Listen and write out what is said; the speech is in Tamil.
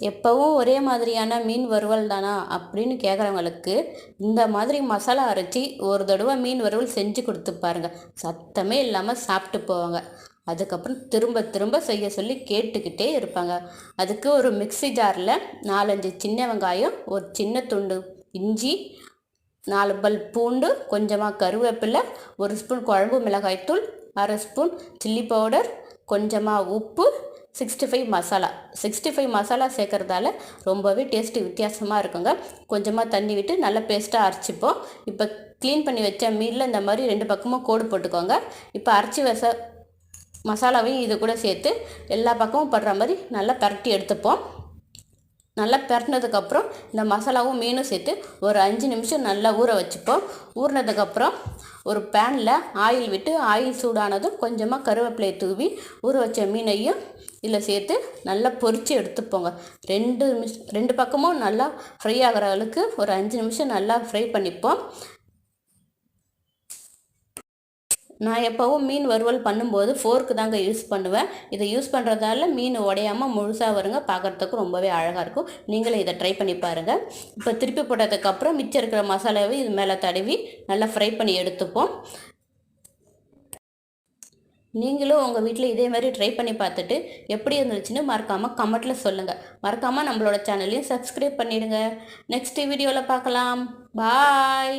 எப்போவும் ஒரே மாதிரியான மீன் வறுவல் தானா அப்படின்னு கேட்குறவங்களுக்கு இந்த மாதிரி மசாலா அரைச்சி ஒரு தடவை மீன் வறுவல் செஞ்சு கொடுத்து பாருங்கள் சத்தமே இல்லாமல் சாப்பிட்டு போவாங்க. அதுக்கப்புறம் திரும்ப திரும்ப செய்ய சொல்லி கேட்டுக்கிட்டே இருப்பாங்க. அதுக்கு ஒரு மிக்ஸி ஜாரில் நாலஞ்சு சின்ன வெங்காயம் ஒரு சின்ன துண்டு இஞ்சி நாலு பல் பூண்டு கொஞ்சமாக கருவேப்பிலை ஒரு ஸ்பூன் குழம்பு மிளகாய்த்தூள் அரை ஸ்பூன் சில்லி பவுடர் கொஞ்சமாக உப்பு sixty five masala. Sixty five masala சேர்க்குறதால ரொம்பவே டேஸ்ட்டு வித்தியாசமாக இருக்குங்க. கொஞ்சமாக தண்ணி விட்டு நல்லா பேஸ்ட்டாக அரைச்சிப்போம். இப்போ க்ளீன் பண்ணி வச்ச மீனில் இந்த மாதிரி ரெண்டு பக்கமும் கோடு போட்டுக்கோங்க. இப்போ அரைச்சி வச மசாலாவையும் இது கூட சேர்த்து எல்லா பக்கமும் படுற மாதிரி நல்லா பரட்டி எடுத்துப்போம். நல்லா பரட்டினதுக்கப்புறம் இந்த மசாலாவும் மீனும் சேர்த்து ஒரு அஞ்சு நிமிஷம் நல்லா ஊற வச்சுப்போம். ஊறினதுக்கப்புறம் ஒரு பேனில் ஆயில் விட்டு ஆயில் சூடானதும் கொஞ்சமாக கருவேப்பிலையை தூவி ஊற வச்ச மீனையும் இதில் சேர்த்து நல்லா பொரித்து எடுத்துப்போங்க. ரெண்டு நிமிஷம் ரெண்டு பக்கமும் நல்லா ஃப்ரை ஆகிற அளவுக்கு ஒரு அஞ்சு நிமிஷம் நல்லா ஃப்ரை பண்ணிப்போம். நான் எப்போவும் மீன் வறுவல் பண்ணும்போது ஃபோர்க்கு தாங்க யூஸ் பண்ணுவேன். இதை யூஸ் பண்ணுறதால மீன் உடையாமல் முழுசாக வருங்க. பார்க்குறதுக்கு ரொம்பவே அழகாக இருக்கும். நீங்களும் இதை ட்ரை பண்ணி பாருங்கள் இப்போ திருப்பி போட்டதுக்கப்புறம் மிச்சம் இருக்கிற மசாலாவை இது மேலே தடவி நல்லா ஃப்ரை பண்ணி எடுத்துப்போம். நீங்களும் உங்கள் வீட்டில் இதே மாதிரி ட்ரை பண்ணி பார்த்துட்டு எப்படி இருந்துச்சுன்னு மறக்காமல் கமெண்ட்டில் சொல்லுங்கள் மறக்காமல் நம்மளோட சேனலையும் சப்ஸ்கிரைப் பண்ணிவிடுங்க நெக்ஸ்ட் வீடியோவில் பார்க்கலாம். பாய்